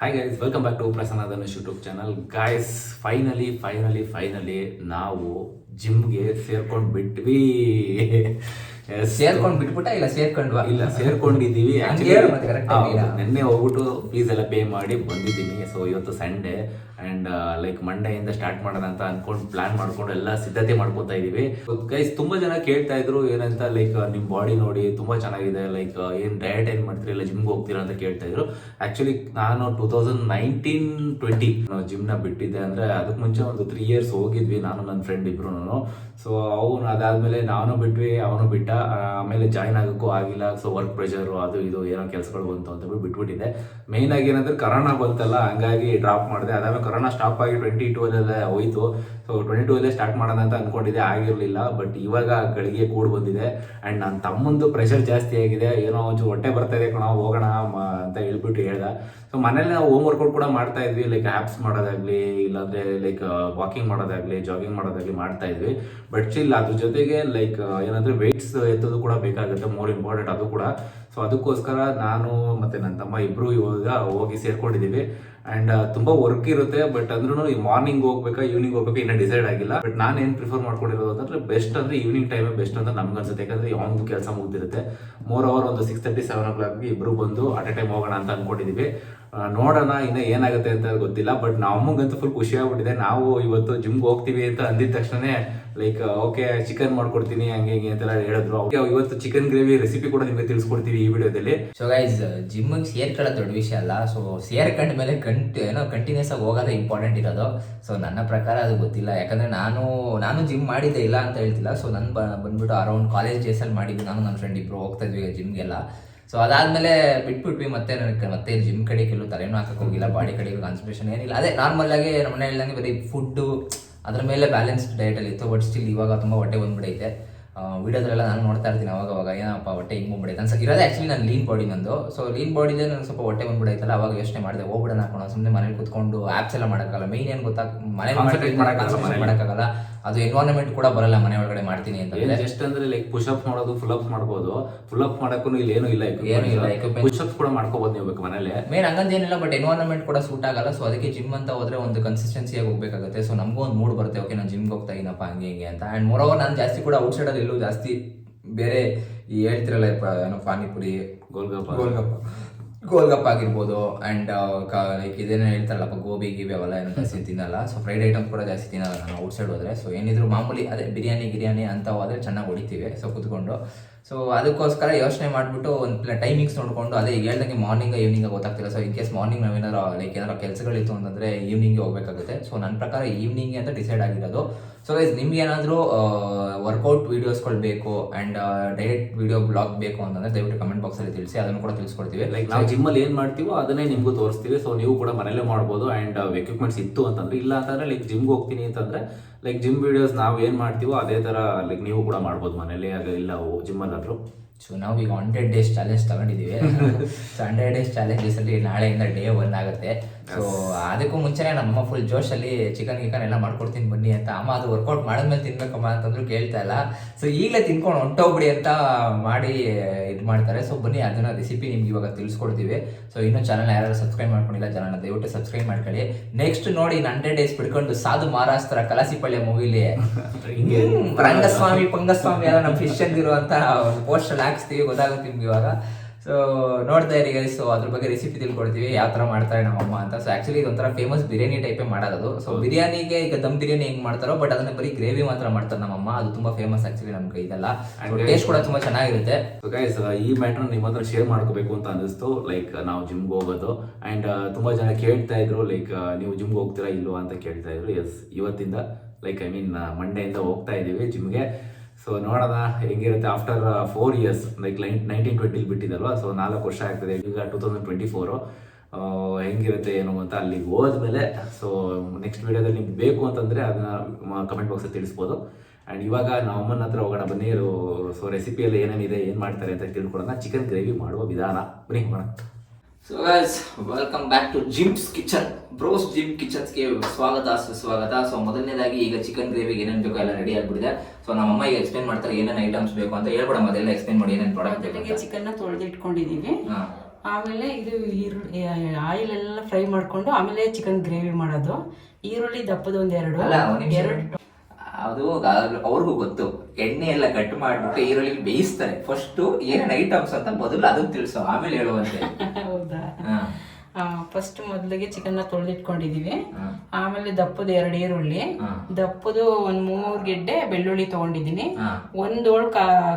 Hi guys welcome back to Prasanna Dhanush YouTube channel guys finally finally finally ನಾವು ಜಿಮ್ಗೆ ಸೇರ್ಕೊಂಡು ಬಿಟ್ವಿ. ಸೇರ್ಕೊಂಡ್ ಬಿಟ್ಬಿಟ್ಟ ಇಲ್ಲ ಸೇರ್ಕೊಂಡ್ವಾ? ಇಲ್ಲ ಸೇರ್ಕೊಂಡಿದ್ದೀವಿ. ನಿನ್ನೆ ಹೋಗ್ಬಿಟ್ಟು ಫೀಸ್ ಎಲ್ಲ ಪೇ ಮಾಡಿ ಬಂದಿದ್ದೀನಿ. ಸೊ ಇವತ್ತು ಸಂಡೇ ಅಂಡ್ ಲೈಕ್ ಮಂಡೆಯಿಂದ ಸ್ಟಾರ್ಟ್ ಮಾಡೋಣ ಅಂತ ಅನ್ಕೊಂಡು ಪ್ಲಾನ್ ಮಾಡ್ಕೊಂಡು ಎಲ್ಲ ಸಿದ್ಧತೆ ಮಾಡ್ಕೊತಾ ಇದೀವಿ ಗೈಸ್ ತುಂಬಾ ಜನ ಕೇಳ್ತಾ ಇದ್ರು ಏನಂತ ಲೈಕ್ ನಿಮ್ ಬಾಡಿ ನೋಡಿ ತುಂಬಾ ಚೆನ್ನಾಗಿದೆ. ಲೈಕ್ ಏನ್ ಡಯಟ್ ಏನ್ ಮಾಡ್ತೀರಿ ಇಲ್ಲ ಜಿಮ್ಗೆ ಹೋಗ್ತೀರಾ ಅಂತ ಕೇಳ್ತಾ ಇದ್ರು. ಆಕ್ಚುಲಿ ನಾನು ಟೂ ತೌಸಂಡ್ ನೈನ್ಟೀನ್ ಟ್ವೆಂಟಿ ಜಿಮ್ನ ಬಿಟ್ಟಿದ್ದೆ ಅಂದ್ರೆ ಅದಕ್ಕೆ ಮುಂಚೆ ಒಂದು ತ್ರೀ ಇಯರ್ಸ್ ಹೋಗಿದ್ವಿ. ನಾನು ನನ್ನ ಫ್ರೆಂಡ್ ಇಬ್ರು ಸೊ ಅವನು ಅದಾದ್ಮೇಲೆ ನಾನು ಬಿಟ್ವಿ ಅವನು ಬಿಟ್ಟ. ಆಮೇಲೆ ಜಾಯ್ನ್ ಆಗೋಕ್ಕೂ ಆಗಿಲ್ಲ ಸೊ ವರ್ಕ್ ಪ್ರೆಷರು ಅದು ಇದು ಏನೋ ಕೆಲಸಗಳು ಬಂತು ಅಂತ ಬಿಟ್ಬಿಟ್ಟಿದೆ ಮೇಯ್ನ್ ಆಗಿ ಏನಂದ್ರೆ ಕರೋನಾ ಬಂತಲ್ಲ, ಹಂಗಾಗಿ ಡ್ರಾಪ್ ಮಾಡಿದೆ. ಅದಾದ್ಮೇಲೆ ಕರೋನಾ ಸ್ಟಾಪ್ ಆಗಿ ಟ್ವೆಂಟಿ ಟೂ ಅಲ್ಲೇ ಹೋಯ್ತು. ಸೊ ಟ್ವೆಂಟಿ ಟೂ ಅಲ್ಲೇ ಸ್ಟಾರ್ಟ್ ಮಾಡೋಣ ಅಂತ ಅನ್ಕೊಂಡಿದ್ದೆ, ಆಗಿರಲಿಲ್ಲ. ಬಟ್ ಇವಾಗ ಗಳಿಗೆ ಕೂಡಿ ಬಂದಿದೆ. ಅಂಡ್ ನನ್ನ ತಮ್ಮಂದು ಪ್ರೆಷರ್ ಜಾಸ್ತಿ ಆಗಿದೆ. ಏನೋ ಒಂಚೂರು ಹೊಟ್ಟೆ ಬರ್ತಾ ಇದೆ ಕಣ, ಹೋಗೋಣ ಅಂತ ಹೇಳ್ಬಿಟ್ಟು ಹೇಳ್ದ. ಸೊ ಮನೇಲಿ ನಾವು ಹೋಮ್ ವರ್ಕೌಟ್ ಕೂಡ ಮಾಡ್ತಾ ಇದ್ವಿ ಲೈಕ್ ಆ್ಯಪ್ಸ್ ಮಾಡೋದಾಗ್ಲಿ, ಇಲ್ಲಾಂದ್ರೆ ಲೈಕ್ ವಾಕಿಂಗ್ ಮಾಡೋದಾಗ್ಲಿ ಜಾಗಿಂಗ್ ಮಾಡೋದಾಗ್ಲಿ ಮಾಡ್ತಾ ಇದ್ವಿ. ಬಟ್ ಸ್ಟಿಲ್ ಅದ್ರ ಜೊತೆಗೆ ಲೈಕ್ ಏನಂದ್ರೆ ವೆಯ್ಟ್ಸ್ ಎತ್ತೋದು ಕೂಡ ಬೇಕಾಗುತ್ತೆ ಮೋರ್ ಇಂಪಾರ್ಟೆಂಟ್ ಅದು ಕೂಡ. ಸೊ ಅದಕ್ಕೋಸ್ಕರ ನಾನು ಮತ್ತು ನನ್ನ ತಮ್ಮ ಇಬ್ಬರು ಇವಾಗ ಹೋಗಿ ಸೇರ್ಕೊಂಡಿದ್ದೀವಿ. ಅಂಡ್ ತುಂಬಾ ವರ್ಕ್ ಇರುತ್ತೆ ಬಟ್ ಅಂದ್ರೂ ಈ ಮಾರ್ನಿಂಗ್ ಹೋಗ್ಬೇಕಾ ಈವ್ನಿಂಗ್ ಹೋಗ್ಬೇಕಾ ಇನ್ನೂ ಡಿಸೈಡ್ ಆಗಿಲ್ಲ. ಬಟ್ ನಾನು ಏನು ಪ್ರಿಫರ್ ಮಾಡ್ಕೊಂಡಿರೋದು ಅಂದ್ರೆ ಬೆಸ್ಟ್ ಅಂದ್ರೆ ಈವ್ನಿಂಗ್ ಟೈಮೇ ಬೆಸ್ಟ್ ಅಂತ ನಮ್ಗೆ ಅನ್ಸುತ್ತೆ ಯಾಕಂದ್ರೆ ಯಾವ್ದು ಕೆಲಸ ಮುಗ್ದಿರುತ್ತೆ. ಮೋರ್ ಅವರ್ ಒಂದು ಸಿಕ್ಸ್ ತರ್ಟಿ ಸೆವೆನ್ ಓ ಕ್ಲಾಕ್ಗೆ ಇಬ್ರು ಬಂದು ಅಟ್ ಎ ಟೈಮ್ ಹೋಗೋಣ ಅಂತ ಅನ್ಕೊಂಡಿದೀವಿ. ನೋಡೋಣ ಇನ್ನು ಏನಾಗುತ್ತೆ ಅಂತ ಗೊತ್ತಿಲ್ಲ ಬಟ್ ನಮಗಂತೂ ಫುಲ್ ಖುಷಿ ಆಗ್ಬಿಟ್ಟಿದೆ. ನಾವು ಇವತ್ತು ಜಿಮ್ಗೆ ಹೋಗ್ತೀವಿ ಅಂತ ಅಂದಿದ ತಕ್ಷಣ ಲೈಕ್ ಓಕೆ ಚಿಕನ್ ಮಾಡ್ಕೊಡ್ತೀನಿ, ಹಂಗೆ ಹಿಂಗೆ ಅಂತೆಲ್ಲ ಹೇಳಿದ್ರು. ಓಕೆ ಇವತ್ತು ಚಿಕನ್ ಗ್ರೇವಿ ರೆಸಿಪಿ ಕೂಡ ನಿಮಗೆ ತಿಳಿಸ್ಕೊಡ್ತೀವಿ ಈ ವಿಡಿಯೋದಲ್ಲಿ. ಸೊ ಗೈಸ್ ಜಿಮ್ಮಿಗೆ ಸೇರ್ಕೊಳ್ಳೋ ದೊಡ್ಡ ವಿಷಯ ಅಲ್ಲ. ಸೊ ಸೇರ್ಕೊಂಡ ಮೇಲೆ ಕಂಟ್ ಏನೋ ಕಂಟಿನ್ಯೂಸ್ ಆಗಿ ಹೋಗೋದೇ ಇಂಪಾರ್ಟೆಂಟ್ ಇರೋದು. ಸೊ ನನ್ನ ಪ್ರಕಾರ ಅದು ಗೊತ್ತಿಲ್ಲ. ಯಾಕಂದ್ರೆ ನಾನು ನಾನು ಜಿಮ್ ಮಾಡಿದ್ದೆ ಇಲ್ಲ ಅಂತ ಹೇಳ್ತಿಲ್ಲ. ಸೊ ನನ್ನ ಬಂದ್ಬಿಟ್ಟು ಅರೌಂಡ್ ಕಾಲೇಜ್ ಡೇಸಲ್ಲಿ ಮಾಡಿದ್ದು ನಾನು ನನ್ನ ಫ್ರೆಂಡ್ ಇಬ್ರು ಹೋಗ್ತಾ ಇದ್ವಿ ಜಿಮ್ಗೆಲ್ಲ ಸೊ ಅದಾದ್ಮೇಲೆ ಬಿಟ್ಬಿಟ್ವಿ ಮತ್ತೆ ನನಗೆ ಮತ್ತೆ ಜಿಮ್ ಕಡೆ ಕೆಲವು ತಲೆನೂ ಹಾಕಕ್ಕೆ ಹೋಗಿಲ್ಲ, ಬಾಡಿ ಕಡೆ ಕಾನ್ಸಂಟ್ರೇಷನ್ ಏನಿಲ್ಲ. ಅದೇ ನಾರ್ಮಲ್ ಆಗಿ ನಮ್ಮ ಮನೆ ಹೇಳ್ದಂಗೆ ಬರೀ ಫುಡ್ಡು ಅದ್ರ ಮೇಲೆ ಬ್ಯಾಲೆನ್ಸ್ಡ್ ಡಯಟಲ್ಲಿ ಇತ್ತು ಬಟ್ ಸ್ಟಿಲ್ ಇವಾಗ ತುಂಬ ಹೊಟ್ಟೆ ಬಂದ್ಬಿಡೈತೆ. ವಿಡಿಯೋದ್ರೆಲ್ಲ ನಾನು ನೋಡ್ತಾ ಇರ್ತೀನಿ ಅವಾಗ ಅವಾಗ ಏನಪ್ಪ ಹೊಟ್ಟೆ ಹಿಂಗೆ ಬಂದ್ಬಿಡೈತೆ ಅನ್ಸ ಇರೋದೇ ಆ್ಯಕ್ಚುಲಿ ನಾನು ಲೀನ್ ಬಾಡಿ ನಂದು. ಸೊ ಲೀನ್ ಬಾಡಿದೆ ನಾನು ಸ್ವಲ್ಪ ಹೊಟ್ಟೆ ಬಂದ್ಬಿಡೈತಲ್ಲ ಅವಾಗ ಯೋಚನೆ ಮಾಡಿದೆ ಹೋಗ್ಬಿಡೋಣ ಹಾಕೋಣ ಸುಮ್ಮನೆ ಮನೇಲಿ ಕುತ್ಕೊಂಡು ಆ್ಯಪ್ಸ್ ಎಲ್ಲ ಮಾಡೋಕ್ಕಲ್ಲ ಮೈನ್ ಏನು ಗೊತ್ತಾ ಮಾಡಕ್ಕಾಗಲ್ಲ ಮನೇಲಿ. ಮಾಡೋಕ್ಕಾಗಲ್ಲ. ಅದು ಎನ್ವೈರನ್ಮೆಂಟ್ ಕೂಡ ಬರಲ್ಲ ಮನೆ ಒಳಗಡೆ ಮಾಡ್ತೀನಿ ಅಂತ ಜಸ್ಟ್ ಅಂದ್ರೆ. ಲೈಕ್ ಪುಷ್ ಅಪ್ ಮಾಡೋದು ಫುಲ್ ಅಪ್ ಮಾಡ್ಬೋದು. ಫುಲ್ ಅಪ್ ಮಾಡಕ್ಕೂ ಇಲ್ಲಿ ಏನೂ ಇಲ್ಲ ಏನೂ ಇಲ್ಲ. ಪುಷ್ ಅಪ್ ಕೂಡ ಮಾಡ್ಕೋಬಹುದು ನೀವು ಬೇಕು ಮನೇಲಿ. ಮೇನ್ ಹಂಗಂದೇನಿಲ್ಲ ಬಟ್ ಎನ್ವೈರನ್ಮೆಂಟ್ ಕೂಡ ಸೂಟ್ ಆಗಲ್ಲ. ಸೊ ಅದಕ್ಕೆ ಜಿಮ್ ಅಂತ ಹೋದ್ರೆ ಒಂದು ಕನ್ಸಿಸ್ಟೆನ್ಸಿಯಾಗಿ ಹೋಗ್ಬೇಕಾಗುತ್ತೆ. ಸೊ ನಮಗೂ ಒಂದು ಮೂಡ್ ಬರುತ್ತೆ ಓಕೆ ನಾನು ಜಿಮ್ಗೆ ಹೋಗ್ತಾ ಇದೀನಪ್ಪ ಹಂಗೆ ಹಿಂಗೆ ಅಂತ. ಆ್ಯಂಡ್ ಮೋರೋವರ್ ನಾನು ಜಾಸ್ತಿ ಕೂಡ ಔಟ್ಸೈಡಲ್ಲಿ ಇಲ್ಲೂ ಜಾಸ್ತಿ ಬೇರೆ ಈ ಹೇಳ್ತಿರಲ್ಲ ಏನೋ ಪಾನಿಪುರಿ ಗೋಲ್ಗಪ್ಪ. ಗೋಲ್ಗಪ್ಪ. ಗೋಲ್ಗಪ್ಪ ಆಗಿರ್ಬೋದು ಆ್ಯಂಡ್ ಲೈಕ್ ಇದೇನೋ ಹೇಳ್ತಾರಲ್ಲಪ್ಪ ಗೋಬಿ, ಗೀಬಿ ಅವೆಲ್ಲ ಏನೋ ಜಾಸ್ತಿ ತಿನ್ನಲ್ಲ. ಸೊ ಫ್ರೈಡ್ ಐಟಮ್ ಕೂಡ ಜಾಸ್ತಿ ತಿನ್ನಲ್ಲ ನಾನು ಔಟ್ಸೈಡ್ ಹೋದರೆ. ಸೊ ಏನಿದ್ರು ಮಾಮೂಲಿ ಅದೇ ಬಿರಿಯಾನಿ, ಗಿರಿಯಾನಿ ಅಂತ ಹೋದ್ರೆ ಚೆನ್ನಾಗಿ ಹೊಡಿತೀವಿ. ಸೊ ಕುತ್ಕೊಂಡು ಸೊ ಅದಕ್ಕೋಸ್ಕರ ಯೋಚನೆ ಮಾಡಿಬಿಟ್ಟು ಒಂದು ಟೈಮಿಂಗ್ಸ್ ನೋಡಿಕೊಂಡು ಅದೇ ಈಗ ಹೇಳ್ದಂಗೆ ಮಾರ್ನಿಂಗ್ ಈವ್ನಿಂಗ್ ಗೊತ್ತಾಗ್ತಿಲ್ಲ. ಸೊ ಇನ್ ಕೇಸ್ ಮಾರ್ನಿಂಗ್ ನಾವೇನಾದ್ರು ಲೈಕ್ ಏನಾರು ಕೆಲಸಗಳಿತ್ತು ಅಂತಂದ್ರೆ ಈವ್ನಿಂಗ್ ಹೋಗ್ಬೇಕಾಗುತ್ತೆ. ಸೊ ನನ್ನ ಪ್ರಕಾರ ಈವ್ನಿಂಗ್ ಅಂತ ಡಿಸೈಡ್ ಆಗಿರೋದು. ಸೊ ಗೈಸ್ ನಿಮ್ಗೆ ಏನಾದರೂ ವರ್ಕೌಟ್ ವೀಡಿಯೋಸ್ಗಳು ಬೇಕು ಆ್ಯಂಡ್ ಡೈರೆಕ್ಟ್ ವೀಡಿಯೋ ಬ್ಲಾಗ್ ಬೇಕು ಅಂತಂದ್ರೆ ದಯವಿಟ್ಟು ಕಮೆಂಟ್ ಬಾಕ್ಸಲ್ಲಿ ತಿಳಿಸಿ, ಅದನ್ನು ಕೂಡ ತಿಳಿಸ್ಕೊಡ್ತೀವಿ. ಲೈಕ್ ನಾವು ಜಿಮ್ ಅಲ್ಲಿ ಏನ್ ಮಾಡ್ತೀವೋ ಅದನ್ನೇ ನಿಮಗೂ ತೋರಿಸ್ತೀವಿ. ಸೊ ನೀವು ಕೂಡ ಮನೇಲೆ ಮಾಡ್ಬೋದು ಅಂಡ್ ಎಕ್ವಿಪ್ಮೆಂಟ್ಸ್ ಇತ್ತು ಅಂತಂದ್ರೆ ಇಲ್ಲ ಅಂತಂದ್ರೆ ಲೈಕ್ ಜಿಮ್ಗೆ ಹೋಗ್ತೀನಿ ಅಂತಂದ್ರೆ ಲೈಕ್ ಜಿಮ್ ವೀಡಿಯೋಸ್ ನಾವು ಏನು ಮಾಡ್ತೀವೋ ಅದೇ ಥರ ಲೈಕ್ ನೀವು ಕೂಡ ಮಾಡ್ಬೋದು ಮನೇಲಿ ಆಗ ಇಲ್ಲ ಜಿಮ್ ಅಲ್ಲಾದ್ರು. ಸೊ ನಾವು ಈಗ ಹಂಡ್ರೆಡ್ ಡೇಸ್ ಚಾಲೆಂಜ್ ತಗೊಂಡಿದ್ದೀವಿ ಸೊ ಹಂಡ್ರೆಡ್ ಡೇಸ್ ಚಾಲೆಂಜಸ್ ಅಲ್ಲಿ ನಾಳೆಯಿಂದ ಡೇ ಒನ್ ಆಗುತ್ತೆ. ಸೊ ಅದಕ್ಕೂ ಮುಂಚೆನೆ ನಮ್ಮ ಫುಲ್ ಜೋಶಲ್ಲಿ ಚಿಕನ್ ಗಿಕನ್ ಎಲ್ಲ ಮಾಡ್ಕೊಡ್ತೀನಿ ಬನ್ನಿ ಅಂತ ಅಮ್ಮ ಅದು ವರ್ಕೌಟ್ ಮಾಡಿದ್ಮೇಲೆ ತಿನ್ಬೇಕಮ್ಮ ಅಂತಂದ್ರು ಕೇಳ್ತಾ ಇಲ್ಲ. ಸೊ ಈಗಲೇ ತಿನ್ಕೊಂಡು ಹೊಂಟೋಗ್ಬಿಡಿ ಅಂತ ಮಾಡಿ ಇದು ಮಾಡ್ತಾರೆ. ಸೊ ಬನ್ನಿ ಅದನ್ನ ರೆಸಿಪಿ ನಿಮ್ಗೆ ಇವಾಗ ತಿಳಿಸ್ಕೊಡ್ತೀವಿ. ಸೊ ಇನ್ನೂ ಚಾನಲ್ ಯಾರು ಸಬ್ಸ್ಕ್ರೈಬ್ ಮಾಡ್ಕೊಂಡಿಲ್ಲ ಚಾನಲ್ ದಯವಿಟ್ಟು ಸಬ್ಸ್ಕ್ರೈಬ್ ಮಾಡ್ಕೊಳ್ಳಿ. ನೆಕ್ಸ್ಟ್ ನೋಡಿ ಹಂಡ್ರೆಡ್ ಡೇಸ್ ಬಿಡ್ಕೊಂಡು ಸಾಧು ಮಹಾರಾಷ್ಟ್ರ ಕಲಾಸಿಪಳ್ಳಿ ಮೂವಿಲಿ ರಂಗಸ್ವಾಮಿ ಪಂಗಸ್ವಾಮಿ ಎಲ್ಲ ನಮ್ಮ ಫಿಶ್ ಅಂದಿರುವಂತಹ ಒಂದು ಪೋಸ್ಟ್ ಅಲ್ಲಿ ಹಾಕ್ಸ್ತೀವಿ ಗೊತ್ತಾಗುತ್ತೆ ನಿಮ್ಗೆ ಇವಾಗ. ಸೊ ನೋಡ್ತಾ ಇರಿ ಸೊ ಅದ್ರ ಬಗ್ಗೆ ರೆಸಿಪಿ ತಿಳ್ಕೊಡ್ತೀವಿ ಯಾವ ತರ ಮಾಡ್ತಾರೆ ನಮ್ಮಮ್ಮ ಅಂತ. ಸೊ ಆಕ್ಚುಲಿ ಇದೊಂಥರ ಫೇಮಸ್ ಬಿರಿಯಾನಿ ಟೈಪೇ ಮಾಡೋದು ಸೊ ಬಿರಿಯಾನಿಗೆ ಈಗ ದಮ್ ಬಿರಿಯಾನಿ ಹೆಂಗ್ ಮಾಡ್ತಾರೋ ಬಟ್ ಅದನ್ನ ಬರೀ ಗ್ರೇವಿ ಮಾತ್ರ ಮಾಡ್ತಾರೆ ನಮ್ಮಮ್ಮ. ಅದು ತುಂಬಾ ಫೇಮಸ್ ಆ್ಯಕ್ಚುಲಿ ನಮ್ಮ ಕೈಗೆಲ್ಲ. ಟೇಸ್ಟ್ ಕೂಡ ತುಂಬಾ ಚೆನ್ನಾಗಿರುತ್ತೆ. ಸೊ ಗೈಸ್ ಈ ಮ್ಯಾಟ್ರ್ ನಿಮ್ಮ ಹತ್ರ ಶೇರ್ ಮಾಡ್ಕೋಬೇಕು ಅಂತ ಅನಿಸ್ತು ಲೈಕ್ ನಾವು ಜಿಮ್ಗೆ ಹೋಗೋದು. ಅಂಡ್ ತುಂಬಾ ಜನ ಕೇಳ್ತಾ ಇದ್ರು ಲೈಕ್ ನೀವು ಜಿಮ್ಗೆ ಹೋಗ್ತೀರಾ ಇಲ್ವಾ ಅಂತ ಕೇಳ್ತಾ ಇದ್ರು. ಎಸ್ ಇವತ್ತಿಂದ ಲೈಕ್ ಐ ಮೀನ್ ಮಂಡೆಯಿಂದ ಹೋಗ್ತಾ ಇದೀವಿ ಜಿಮ್ಗೆ ಸೊ ನೋಡೋಣ ಹೆಂಗಿರುತ್ತೆ after four years like line nineteen ಟ್ವೆಂಟಿಲಿ ಬಿಟ್ಟಿದ್ದಲ್ವ? ಸೊ ನಾಲ್ಕು ವರ್ಷ ಆಗ್ತದೆ, ಈಗ ಟೂ ತೌಸಂಡ್ ಟ್ವೆಂಟಿ ಫೋರು ಹೆಂಗಿರುತ್ತೆ ಏನು ಅಂತ ಅಲ್ಲಿಗೆ ಹೋದ್ಮೇಲೆ ಸೊ ನೆಕ್ಸ್ಟ್ ವೀಡಿಯೋದಲ್ಲಿ ನಿಮ್ಗೆ ಬೇಕು ಅಂತಂದರೆ ಅದನ್ನ ಕಮೆಂಟ್ ಬಾಕ್ಸಲ್ಲಿ ತಿಳಿಸ್ಬೋದು. ಆ್ಯಂಡ್ ಇವಾಗ ನಾವು ಅಮ್ಮನ ಹತ್ರ ಹೋಗೋಣ ಬನ್ನಿ ಸೊ ರೆಸಿಪಿಯಲ್ಲಿ ಏನೇನಿದೆ, ಏನು ಮಾಡ್ತಾರೆ ಅಂತ ತಿಳ್ಕೊಳ್ಳೋಣ ಚಿಕನ್ ಗ್ರೇವಿ ಮಾಡುವ ವಿಧಾನ. ಬನ್ನಿ, ಹೋಗೋಣ. So guys welcome back to Jim's kitchen bros Jim ಕಿಚನ್ಸ್ಗೆ ಸ್ವಾಗತ ಸುಸ್ವಾಗತ. ಸೊ ಮೊದಲನೇದಾಗಿ ಈಗ ಚಿಕನ್ ಗ್ರೇವಿಗೆ ಏನೇನು ಬೇಕೋ ಎಲ್ಲ ರೆಡಿ ಆಗಿಬಿಡಿದೆ ಸೊ ನಮ್ಮಮ್ಮ ಈಗ ಎಕ್ಸ್ಪ್ಲೇನ್ ಮಾಡ್ತಾರೆ ಏನೇನು ಐಟಮ್ಸ್ ಬೇಕು ಅಂತ. ಹೇಳ್ಬಿಡಮ್ಮ ಅದೆಲ್ಲ ಎಕ್ಸ್ಪ್ಲೇನ್ ಮಾಡಿ ಏನೇನು ಪ್ರಾಡಕ್ಟ್ ಬೇಕು ಚಿಕನ್ನ ತೊಳೆದಿಟ್ಕೊಂಡಿದೀವಿ. ಹಾ. ಆಮೇಲೆ ಇದು ಈರುಳ್ಳಿ ಆಯಿಲ್ ಎಲ್ಲ ಫ್ರೈ ಮಾಡಿಕೊಂಡು ಆಮೇಲೆ ಚಿಕನ್ ಗ್ರೇವಿ ಮಾಡೋದು. ಈರುಳ್ಳಿ ದಪ್ಪದ ಒಂದ್ ನಿಮಿಷ. ಎರಡು ಅದು ಅವ್ರಿಗೂ ಗೊತ್ತು. ಎಣ್ಣೆ ಎಲ್ಲ ಕಟ್ ಮಾಡ್ಬಿಟ್ಟು ಈರುಳ್ಳಿ ಬೇಯಿಸ್ತಾರೆ. ಫಸ್ಟ್ ಏನೇನ್ ಐಟಮ್ಸ್ ಅಂತ ಮೊದಲು ಅದನ್ನ ತಿಳಿಸು ಆಮೇಲೆ ಹೇಳುವಂತೆ. ಹೌದಾ? ಹಾ. ಫಸ್ಟ್ ಮೊದಲಿಗೆ ಚಿಕನ್ನ ತೊಳೆದಿಟ್ಕೊಂಡಿದೀವಿ. ಹಾ. ಆಮೇಲೆ ದಪ್ಪದ ಎರಡು ಈರುಳ್ಳಿ. ದಪ್ಪದು ಒಂದ್ ಮೂರ್ ಗೆಡ್ಡೆ ಬೆಳ್ಳುಳ್ಳಿ ತಗೊಂಡಿದೀನಿ ಒಂದೋಳು ಒಂದ್ ಓಳ್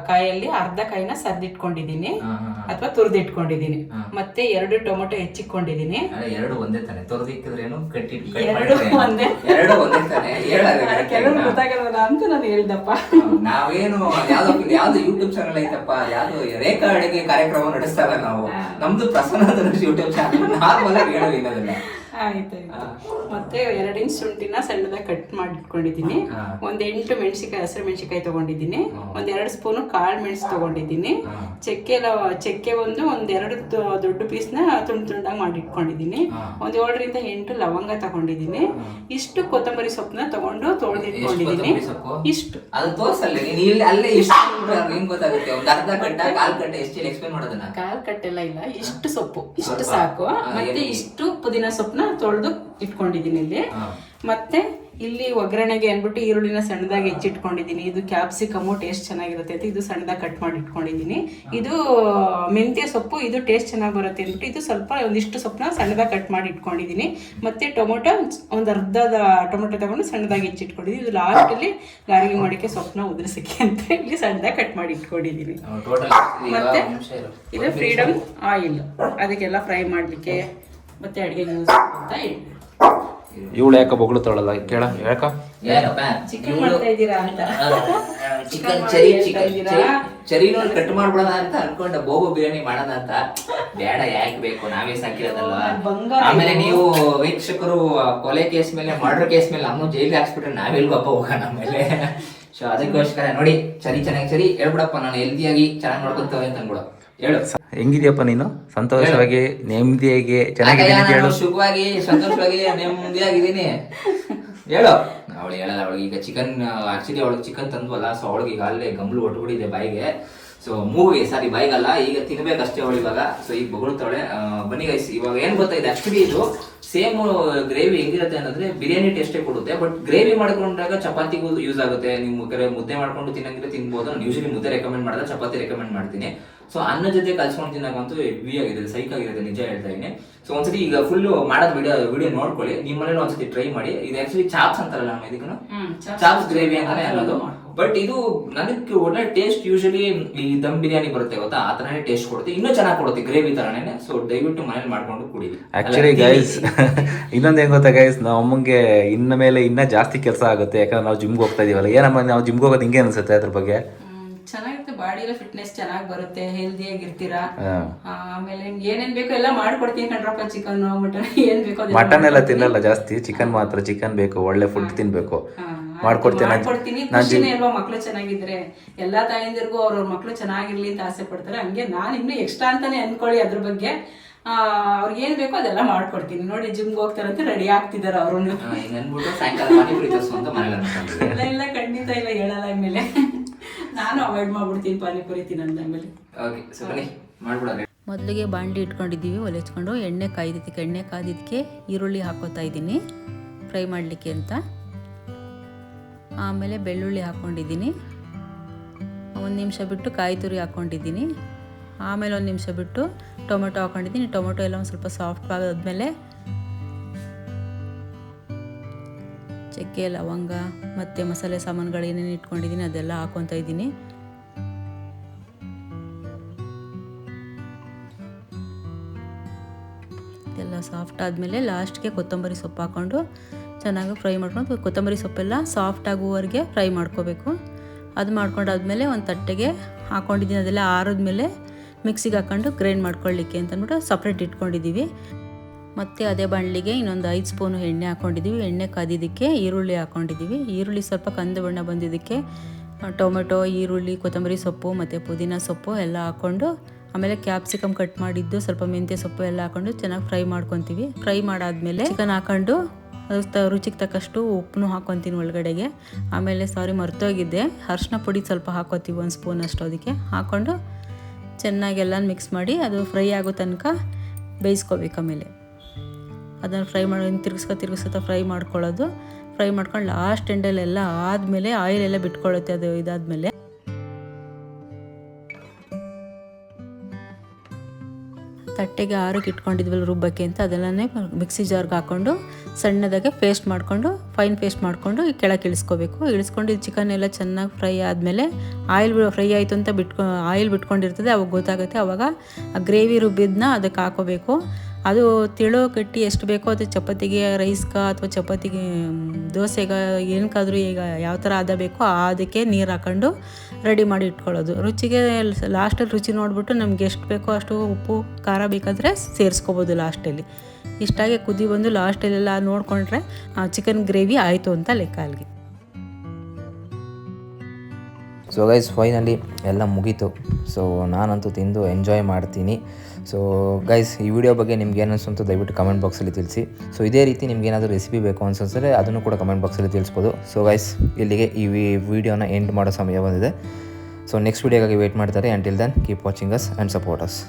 ಕಾಯಲ್ಲಿ ಅರ್ಧ ಕಾಯಿನ ಹಾ. ಅಥವಾ ತುರ್ದಿಟ್ಕೊಂಡಿದೀನಿ ಮತ್ತೆ ಎರಡು ಟೊಮೊಟೊ ಹೆಚ್ಚಿಕೊಂಡಿದೀನಿ ಅಲ್ಲ, ಎರಡು ಒಂದೇ ತಾನೆ. ತೊರೆದಿಕ್ಕಿದ್ರೇನು ಕಟ್ಟಿ ಎರಡು ಒಂದೇ. ಎರಡು ಒಂದೇ ತಾನೆ. ಕೆಲವರು ಗೊತ್ತಾಗಲ್ವಲ್ಲ ಅಂತ ನಾನು ಹೇಳಿದಪ್ಪ. ನಾವೇನು ಯಾವ್ದು ಯಾವ್ದು ಯೂಟ್ಯೂಬ್ ಚಾನಲ್ ಐತಪ್ಪ ಯಾವ್ದು ರೇಖಾ ಅಡಿಗೆ ಕಾರ್ಯಕ್ರಮ ನಡೆಸ್ತಾರ ನಾವು. ನಮ್ದು ಪ್ರಸನ್ನ ಯೂಟ್ಯೂಬ್ ಚಾನಲ್ ನಾರ್ಮಲ್ ಆಗಿ ಹೇಳೋದಿಲ್ಲ ಅದನ್ನ ಆಯ್ತಾಯ್ತು ಮತ್ತೆ ಎರಡು ಇಂಚ್ ಶುಂಠಿನ ಸಣ್ಣದಾಗಿ ಕಟ್ ಮಾಡಿಟ್ಕೊಂಡಿದ್ದೀನಿ. ಒಂದ್ ಎಂಟು ಮೆಣಸಿಕಾಯಿ ಹಸಿರು ಮೆಣಸಿಕಾಯಿ ತಗೊಂಡಿದ್ದೀನಿ. ಒಂದ್ ಎರಡು ಸ್ಪೂನು ಕಾಳು ಮೆಣಸು ತಗೊಂಡಿದ್ದೀನಿ. ಚಕ್ಕೆ ಚಕ್ಕೆ ಒಂದು ಒಂದ್ ಎರಡು ದ- ದೊಡ್ಡ ಪೀಸ್ನ ತುಂಡು ತುಂಡಾಗಿ ಮಾಡಿಟ್ಕೊಂಡಿದ್ದೀನಿ. ಒಂದ್ ಏಳರಿಂದ ಎಂಟು ಲವಂಗ ತಗೊಂಡಿದ್ದೀನಿ. ಇಷ್ಟು ಕೊತ್ತಂಬರಿ ಸೊಪ್ಪನ್ನ ತಗೊಂಡು ತೊಳೆದಿಟ್ಕೊಂಡಿದ್ದೀನಿ? ಇಷ್ಟು ಅದು ತೋರ್ಸಲ್ಲ ನೀನ್ ಇಲ್ಲಿ ಅಲ್ಲೇ ಗೊತ್ತಾಗುತ್ತೆ? ಒಂದ್ ಅರ್ಧ ಕಾಲ್ ಗಂಟೆ ಎಷ್ಟು ಎಕ್ಸ್ಪ್ಲೇನ್ ಮಾಡೋದನ್ನ? ಕಾಲ್ ಕಟ್ಟೆಲ್ಲ ಇಲ್ಲ ಇಷ್ಟು ಸೊಪ್ಪು. ಇಷ್ಟು ಸಾಕು. ಮತ್ತೆ? ಇಷ್ಟು ಪುದೀನ ಸೊಪ್ಪನ್ನ ತೊಳೆದು ಇಟ್ಕೊಂಡಿದ್ದೀನಿ ಇಲ್ಲಿ. ಮತ್ತೆ ಇಲ್ಲಿ ಒಗ್ಗರಣೆಗೆ ಅಂದ್ಬಿಟ್ಟು ಈರುಳ್ಳಿನ ಸಣ್ಣದಾಗಿ ಹೆಚ್ಚಿಟ್ಕೊಂಡಿದ್ದೀನಿ. ಇದು ಕ್ಯಾಪ್ಸಿಕಮು ಟೇಸ್ಟ್ ಚೆನ್ನಾಗಿರುತ್ತೆ ಅಂತ ಇದು ಸಣ್ಣದಾಗಿ ಕಟ್ ಮಾಡಿ ಇಟ್ಕೊಂಡಿದ್ದೀನಿ. ಇದು ಮೆಂತ್ಯ ಸೊಪ್ಪು ಇದು ಟೇಸ್ಟ್ ಚೆನ್ನಾಗಿ ಬರುತ್ತೆ ಅಂದ್ಬಿಟ್ಟು ಇದು ಸ್ವಲ್ಪ ಒಂದಿಷ್ಟು ಸೊಪ್ಪನ್ನ ಸಣ್ಣದಾಗಿ ಕಟ್ ಮಾಡಿ ಇಟ್ಕೊಂಡಿದ್ದೀನಿ. ಮತ್ತೆ ಟೊಮೊಟೊ ಒಂದು ಅರ್ಧದ ಟೊಮೊಟೊ ತಗೊಂಡು ಸಣ್ಣದಾಗಿ ಹೆಚ್ಚಿಟ್ಕೊಂಡಿದ್ದೀನಿ. ಇದು ಲಾಸ್ಟಲ್ಲಿ ಗಾರ್ಗಿ ಮಾಡಿಕೆ ಸೊಪ್ಪನ್ನ ಉದುರಿಸಕ್ಕೆ ಅಂತ ಇಲ್ಲಿ ಸಣ್ಣದಾಗಿ ಕಟ್ ಮಾಡಿ ಇಟ್ಕೊಂಡಿದ್ದೀನಿ. ಮತ್ತೆ ಇದು ಫ್ರೀಡಮ್ ಆಯಿಲ್ ಅದಕ್ಕೆಲ್ಲ ಫ್ರೈ ಮಾಡಲಿಕ್ಕೆ ಮತ್ತೆ ಅಡುಗೆ ಯೂಸ್ ಅಂತ ಎಣ್ಣೆ ಇವಳು ಯಾಕೆ ಬೊಗಳು ತೊಳಲ್ಲ ಕೇಳ ಯಾಕ? ಏನಪ್ಪ? ಚಿಕನ್ ಮಾಡ್ತಾ ಇದ್ದೀರಾ ಅಂತ. Chicken curry chicken? ಚರಿನೂ ಕಟ್ ಮಾಡ್ಬಿಡೋಣ ಅಂತ ಅನ್ಕೊಂಡ. ಬೋಬೋ ಬಿರಿಯಾನಿ ಮಾಡೋಣ ಅಂತ. ಬೇಡ ಯಾಕೆ ಬೇಕು? ನಾವೇ ಸಾಕಿರೋದಲ್ವಾ? ಆಮೇಲೆ ನೀವು ವೀಕ್ಷಕರು ಕೊಲೆ ಕೇಸ್ ಮೇಲೆ ಮರ್ಡರ್ ಕೇಸ್ ಮೇಲೆ ನಮ್ಮ ಜೈಲಿಗೆ ಹಾಕ್ಸ್ಬಿಟ್ರೆ ನಾವೆಲ್ಗಪ್ಪ ಹೋಗೋಣ ಆಮೇಲೆ? ಸೊ ಅದಕ್ಕೋಸ್ಕರ ನೋಡಿ ಚರಿ ಚೆನ್ನಾಗಿ ಸರಿ ಹೇಳ್ಬಿಡಪ್ಪ ನಾನು ಹೆಲ್ದಿಯಾಗಿ ಚೆನ್ನಾಗಿ ನೋಡ್ಕೊಂತವೆ ಅಂತ ಅನ್ಬಿಡು ಹೇಳು. ಹೆಂಗಿದ್ಯಪ್ಪ ನೀನು? ಸಂತೋಷವಾಗಿ ನೆಮ್ಮದಿಯಾಗಿ ಚೆನ್ನಾಗಿದ್ದೀನಿ ಅಂತ ಹೇಳು ಸುಖವಾಗಿ ಸಂತೋಷವಾಗಿ ನೆಮ್ಮದಿಯಾಗಿದ್ದೀನಿ. ಹೇಳು. ಅವಳು ಹೇಳಲ್ಲ ಅವಳಿಗೆ ಈಗ ಚಿಕನ್ ಆಕ್ಚುಲಿ ಅವಳಿಗೆ ಚಿಕನ್ ತಂದ್ವಲ್ಲ ಸೊ ಅವಳಿಗೆ ಈಗ ಅಲ್ಲೇ ಗಮ್ಲು ಒಟ್ಟುಬಿಟ್ಟಿದೆ ಬಾಯಿಗೆ. ಸೊ ಮೂವಿಗೆ ಸಾರಿ ಬಾಯಿಗಲ್ಲ ಈಗ ತಿನ್ಬೇಕಷ್ಟೇ ಅವಳು ಇವಾಗ. ಸೊ ಈಗ ಬೊಗಳ್ತಾವಳೆ ಬನ್ನಿ ಗೈಸ್ ಇವಾಗ ಏನ್ ಗೊತ್ತಾಯ್ತು ಆಕ್ಚುಲಿ ಇದು ಸೇಮ್ ಗ್ರೇವಿ ಹೆಂಗಿರುತ್ತೆ ಅನ್ನೋದ್ರೆ ಬಿರಿಯಾನಿ ಟೇಸ್ಟೇ ಕೊಡುತ್ತೆ ಬಟ್ ಗ್ರೇವಿ ಮಾಡ್ಕೊಂಡಾಗ ಚಪಾತಿಗೂ ಯೂಸ್ ಆಗುತ್ತೆ. ನೀವು ಕರೆ ಮುದ್ದೆ ಮಾಡ್ಕೊಂಡು ತಿನ್ನಂಗಿದ್ರೆ ತಿನ್ಬೋದು. ನಾನು ಯೂಶಲಿ ಮುದ್ದೆ ರೆಕಮೆಂಡ್ ಮಾಡಿದ್ರೆ ಚಪಾತಿ ರೆಕಮೆಂಡ್ ಮಾಡ್ತೀನಿ. ಸೊ ಅನ್ನ ಜೊತೆ ಕಲ್ಸ್ಕೊಂಡು ತಿನ್ನಕ್ಕಂತೂ ಹೆವಿ ಆಗಿದೆ ಸೈಕ್ ಆಗಿದೆ ನಿಜ ಹೇಳ್ತಾ ಇದ್ದೀನಿ ಸೊ ಒಂದ್ಸತಿ ಈಗ ಫುಲ್ ಮಾಡೋದು ವಿಡಿಯೋ ವಿಡಿಯೋ ನೋಡ್ಕೊಳ್ಳಿ. ನಿಮ್ಮನೇಲಿ ಒಂದ್ಸತಿ ಟ್ರೈ ಮಾಡಿ. ಇದು ಆಕ್ಚುಲಿ ಚಾಪ್ಸ್ ಅಂತಾರಲ್ಲ ನಮ್ಮ ಇದಕ್ಕೂ? ಚಾಪ್ಸ್ ಗ್ರೇವಿ ಅಂತಾನೆ ಅಲ್ಲದು. ಅನ್ನೋದು ಬಟ್ ಇದು ನನಗೆ ಒಳ್ಳೆ ಟೇಸ್ಟ್ ಯೂಶಲಿ ಈ ದಮ್ ಬಿರಿಯಾನಿ ಬರುತ್ತೆ ಗೊತ್ತಾ? ಆ ತರನೇ ಟೇಸ್ಟ್ ಕೊಡುತ್ತೆ. ಇನ್ನೂ ಚೆನ್ನಾಗಿ ಕೊಡುತ್ತೆ ಗ್ರೇವಿ ತರನೇ ಸೊ ದಯವಿಟ್ಟು ಮನೇಲಿ ಮಾಡ್ಕೊಂಡು ಕುಡಿ. ಆಕ್ಚುಲಿ ಗೈಸ್ ಇನ್ನೊಂದು ಏನ್ ಗೊತ್ತಾ ಗೈಸ್ ನಾವು ಅಮ್ಮಂಗೆ ಇನ್ನ ಮೇಲೆ ಇನ್ನ ಜಾಸ್ತಿ ಕೆಲಸ ಆಗುತ್ತೆ. ಯಾಕಂದ್ರೆ ನಾವು ಜಿಮ್ಗೆ ಹೋಗ್ತಾ ಇದೀವಲ್ಲ. ಏನಮ್ಮ ನಾವು ಜಿಮ್ಗೆ ಹೋಗೋದು ಹಿಂಗೆ ಅನ್ಸುತ್ತೆ ಅದ್ರ ಬಗ್ಗೆ? ಹ್ಮ್, ಚೆನ್ನಾಗಿರುತ್ತೆ ಬಾಡಿ ಎಲ್ಲ ಫಿಟ್ನೆಸ್ ಚೆನ್ನಾಗಿ ಬರುತ್ತೆ ಹೆಲ್ದಿ ಆಗಿರ್ತೀರಾ ಆ, ಆಮೇಲೆ ನಿಮ್ಗೆ ಏನೇನ್ ಬೇಕೋ ಎಲ್ಲ ಮಾಡ್ಕೊಡ್ತೀನಿ ಕಣ್ರಪ್ಪ ಚಿಕನ್ ಮಟನ್ ಏನ್ ಬೇಕೋ ಮಟನ್ ಎಲ್ಲ ತಿನ್ನಲ್ಲ ಜಾಸ್ತಿ ಚಿಕನ್ ಮಾತ್ರ ಚಿಕನ್ ಬೇಕು ಒಳ್ಳೆ ಫುಡ್ ತಿನ್ಬೇಕು. ಮಾಡ್ಕೊಡ್ತೀನಿ. ಖುಷಿನೇ ಅಲ್ವಾ ಮಕ್ಳು ಚೆನ್ನಾಗಿದ್ರೆ? ಎಲ್ಲಾ ತಾಯಂದಿರ್ಗೂ ಅವ್ರವ್ರ ಮಕ್ಳು ಚೆನ್ನಾಗಿರ್ಲಿ ಅಂತ ಆಸೆ ಪಡ್ತಾರೆ. ಹಂಗೆ ನಾನು ಇನ್ನು ಎಕ್ಸ್ಟ್ರಾ ಅಂತಾನೆ ಅನ್ಕೊಳ್ಳಿ ಅದ್ರ ಬಗ್ಗೆ. ಆ, ಅವ್ರಿಗೆ ಏನ್ ಬೇಕೋ ಅದೆಲ್ಲ ಮಾಡ್ಕೊಡ್ತೀನಿ. ನೋಡಿ ಜಿಮ್ಗೆ ಹೋಗ್ತಾರಂತೆ ರೆಡಿ ಆಗ್ತಿದಾರೆ ಅವ್ರು ಹಿಂಗ್ ಅನ್ಬಿಟ್ಟು ಸಾಯಂಕಾಲ ಪಾನಿಪುರಿ ತರ್ಸು ಅಂತ ಮನೇಲಿ ಅನ್ಕೊಂಡಿದ್ದೆ ಇಲ್ಲ ಇಲ್ಲ ಖಂಡಿತ ಇಲ್ಲ ಹೇಳಲ್ಲ ಆಮೇಲೆ ನಾನು ಅವಾಯ್ಡ್ ಮಾಡ್ಬಿಡ್ತೀನಿ ಪಾನಿಪುರಿ ತಿನ್ನೋದು ಆಮೇಲೆ ಓಕೆ ಸೊ ಬನ್ನಿ ಮಾಡ್ಬಿಡೋಣ. ಮೊದಲಿಗೆ ಬಾಂಡಿ ಇಟ್ಕೊಂಡಿದ್ದೀವಿ ಒಲೆ ಹಚ್ಕೊಂಡು ಎಣ್ಣೆ ಕಾಯ್ದಿದ್ದಕ್ಕೆ ಎಣ್ಣೆ ಕಾದಿದ್ದಕ್ಕೆ ಈರುಳ್ಳಿ ಹಾಕೋತಾ ಇದ್ದೀನಿ ಫ್ರೈ ಮಾಡಲಿಕ್ಕೆ ಅಂತ. ಆಮೇಲೆ ಬೆಳ್ಳುಳ್ಳಿ ಹಾಕ್ಕೊಂಡಿದ್ದೀನಿ ಒಂದು ನಿಮಿಷ ಬಿಟ್ಟು ಕಾಯಿ ತುರಿ ಹಾಕ್ಕೊಂಡಿದ್ದೀನಿ ಆಮೇಲೆ ಒಂದು ನಿಮಿಷ ಬಿಟ್ಟು ಟೊಮೆಟೊ ಹಾಕ್ಕೊಂಡಿದ್ದೀನಿ ಟೊಮೆಟೊ ಎಲ್ಲ ಒಂದು ಸ್ವಲ್ಪ ಸಾಫ್ಟ್ ಆದಾದ್ಮೇಲೆ ಚಕ್ಕೆ ಲವಂಗ ಮತ್ತು ಮಸಾಲೆ ಸಾಮಾನುಗಳು ಏನೇನು ಇಟ್ಕೊಂಡಿದ್ದೀನಿ ಅದೆಲ್ಲ ಹಾಕೊತ ಇದ್ದೀನಿ. ಎಲ್ಲ ಸಾಫ್ಟ್ ಆದಮೇಲೆ ಲಾಸ್ಟ್ಗೆ ಕೊತ್ತಂಬರಿ ಸೊಪ್ಪು ಹಾಕ್ಕೊಂಡು ಚೆನ್ನಾಗಿ ಫ್ರೈ ಮಾಡ್ಕೊಂಡು ಕೊತ್ತಂಬರಿ ಸೊಪ್ಪೆಲ್ಲ ಸಾಫ್ಟ್ ಆಗುವವರೆಗೆ ಫ್ರೈ ಮಾಡ್ಕೋಬೇಕು. ಅದು ಮಾಡ್ಕೊಂಡಾದ್ಮೇಲೆ ಒಂದು ತಟ್ಟೆಗೆ ಹಾಕ್ಕೊಂಡಿದ್ದೀನಿ ಅದೆಲ್ಲ ಆರಿದ್ಮೇಲೆ ಮಿಕ್ಸಿಗೆ ಹಾಕ್ಕೊಂಡು ಗ್ರೈಂಡ್ ಮಾಡ್ಕೊಳ್ಳಿಕ್ಕೆ ಅಂತಂದ್ಬಿಟ್ಟು ಸಪ್ರೇಟ್ ಇಟ್ಕೊಂಡಿದ್ದೀವಿ. ಮತ್ತು ಅದೇ ಬಾಣಲಿಗೆ ಇನ್ನೊಂದು ಐದು ಸ್ಪೂನು ಎಣ್ಣೆ ಹಾಕ್ಕೊಂಡಿದ್ದೀವಿ. ಎಣ್ಣೆ ಕಾದಿದ್ದಕ್ಕೆ ಈರುಳ್ಳಿ ಹಾಕ್ಕೊಂಡಿದ್ದೀವಿ. ಈರುಳ್ಳಿ ಸ್ವಲ್ಪ ಕಂದು ಬಣ್ಣ ಬಂದಿದ್ದಕ್ಕೆ ಟೊಮೆಟೊ, ಈರುಳ್ಳಿ, ಕೊತ್ತಂಬರಿ ಸೊಪ್ಪು ಮತ್ತು ಪುದೀನ ಸೊಪ್ಪು ಎಲ್ಲ ಹಾಕ್ಕೊಂಡು, ಆಮೇಲೆ ಕ್ಯಾಪ್ಸಿಕಮ್ ಕಟ್ ಮಾಡಿದ್ದು ಸ್ವಲ್ಪ ಮೆಂತ್ಯ ಸೊಪ್ಪು ಎಲ್ಲ ಹಾಕೊಂಡು ಚೆನ್ನಾಗಿ ಫ್ರೈ ಮಾಡ್ಕೊತೀವಿ. ಫ್ರೈ ಮಾಡಾದಮೇಲೆ ಚಿಕನ್ ಹಾಕೊಂಡು ಅದು ತ, ರುಚಿಗೆ ತಕ್ಕಷ್ಟು ಉಪ್ಪನ್ನು ಹಾಕ್ಕೊತೀನಿ ಒಳಗಡೆಗೆ. ಆಮೇಲೆ ಸಾರಿ ಮರ್ತೋಗಿದ್ದೆ ಅರ್ಶಿನ ಪುಡಿ ಸ್ವಲ್ಪ ಹಾಕೋತೀವಿ ಒಂದು ಸ್ಪೂನ್ ಅಷ್ಟು ಅದಕ್ಕೆ. ಹಾಕ್ಕೊಂಡು ಚೆನ್ನಾಗಿ ಎಲ್ಲ ಮಿಕ್ಸ್ ಮಾಡಿ ಅದು ಫ್ರೈ ಆಗೋ ತನಕ ಬೇಯಿಸ್ಕೋಬೇಕು ಆಮೇಲೆ. ಅದನ್ನು ಫ್ರೈ ಮಾಡಿ ತಿರ್ಗಿಸ್ಕೊ ತಿರ್ಗಿಸ್ಕೊತಾ ಫ್ರೈ ಮಾಡ್ಕೊಳ್ಳೋದು. ಫ್ರೈ ಮಾಡ್ಕೊಂಡು ಲಾಸ್ಟ್ ಎಂಡಲ್ಲೆಲ್ಲ ಆದಮೇಲೆ ಆಯಿಲ್ ಎಲ್ಲ ಬಿಟ್ಕೊಳ್ಳುತ್ತೆ ಅದು ಇದಾದಮೇಲೆ. ತಟ್ಟೆಗೆ ಆರಕ್ಕೆ ಇಟ್ಕೊಂಡಿದ್ವಲ್ಲ ರುಬ್ಬಕ್ಕೆ ಅಂತ ಅದನ್ನೇ ಮಿಕ್ಸಿ ಜಾರ್ಗೆ ಹಾಕ್ಕೊಂಡು ಸಣ್ಣದಾಗೆ ಪೇಸ್ಟ್ ಮಾಡಿಕೊಂಡು ಫೈನ್ ಪೇಸ್ಟ್ ಮಾಡಿಕೊಂಡು ಕೆಳಗೆ ಇಳಿಸ್ಕೋಬೇಕು. ಇಳಿಸ್ಕೊಂಡು ಚಿಕನ್ ಎಲ್ಲ ಚೆನ್ನಾಗಿ ಫ್ರೈ ಆದಮೇಲೆ ಆಯಿಲ್ ಫ್ರೈ ಆಯಿತು ಅಂತ ಬಿಟ್ಕೊ ಆಯಿಲ್ ಬಿಟ್ಕೊಂಡಿರ್ತದೆ, ಅವಾಗ ಗೊತ್ತಾಗುತ್ತೆ. ಅವಾಗ ಆ ಗ್ರೇವಿ ರುಬ್ಬಿದ್ನ ಅದಕ್ಕೆ ಹಾಕೋಬೇಕು. ಅದು ತಿಳೋ ಕಟ್ಟಿ ಎಷ್ಟು ಬೇಕೋ ಅದು ಚಪಾತಿಗೆ ರೈಸ್ಗ ಅಥವಾ ಚಪಾತಿಗೆ ದೋಸೆಗ ಏನಕ್ಕಾದ್ರೂ ಈಗ ಯಾವ ಥರ ಅದ ಬೇಕೋ ಅದಕ್ಕೆ ನೀರು ಹಾಕೊಂಡು ರೆಡಿ ಮಾಡಿ ಇಟ್ಕೊಳ್ಳೋದು. ರುಚಿಗೆ ಲಾಸ್ಟಲ್ಲಿ ರುಚಿ ನೋಡಿಬಿಟ್ಟು ನಮ್ಗೆ ಎಷ್ಟು ಬೇಕೋ ಅಷ್ಟು ಉಪ್ಪು, ಖಾರ ಬೇಕಾದರೆ ಸೇರಿಸ್ಕೋಬೋದು ಲಾಸ್ಟಲ್ಲಿ ಇಷ್ಟಾಗಿ ಕುದಿ ಬಂದು ಲಾಸ್ಟಲ್ಲೆಲ್ಲ ನೋಡಿಕೊಂಡ್ರೆ ಚಿಕನ್ ಗ್ರೇವಿ ಆಯಿತು ಅಂತ ಲೆಕ್ಕ ಅಲ್ಲಿಗೆ. ಸೊ ಗೈಸ್ ಫೈನಲಿ ಎಲ್ಲ ಮುಗೀತು. ಸೊ ನಾನಂತೂ ತಿಂದು ಎಂಜಾಯ್ ಮಾಡ್ತೀನಿ. ಸೊ ಗೈಸ್ ಈ ವಿಡಿಯೋ ಬಗ್ಗೆ ನಿಮ್ಗೆ ಏನು ಅನ್ಸುಂಟು ದಯವಿಟ್ಟು ಕಮೆಂಟ್ ಬಾಕ್ಸಲ್ಲಿ ತಿಳಿಸಿ. ಸೊ ಇದೇ ರೀತಿ ನಿಮ್ಗೆ ಏನಾದರೂ ರೆಸಿಪಿ ಬೇಕು ಅನ್ಸಿದ್ರೆ ಅದನ್ನು ಕೂಡ ಕಮೆಂಟ್ ಬಾಕ್ಸಲ್ಲಿ ತಿಳಿಸ್ಬೋದು. ಸೊ ಗೈಸ್ ಇಲ್ಲಿಗೆ ಈ ವಿಡಿಯೋನ ಎಂಡ್ ಮಾಡೋ ಸಮಯ ಬಂದಿದೆ. ಸೊ ನೆಕ್ಸ್ಟ್ ವಿಡಿಯೋಗಾಗಿ ವೇಟ್ ಮಾಡ್ತಾರೆ. Until then keep watching us and support us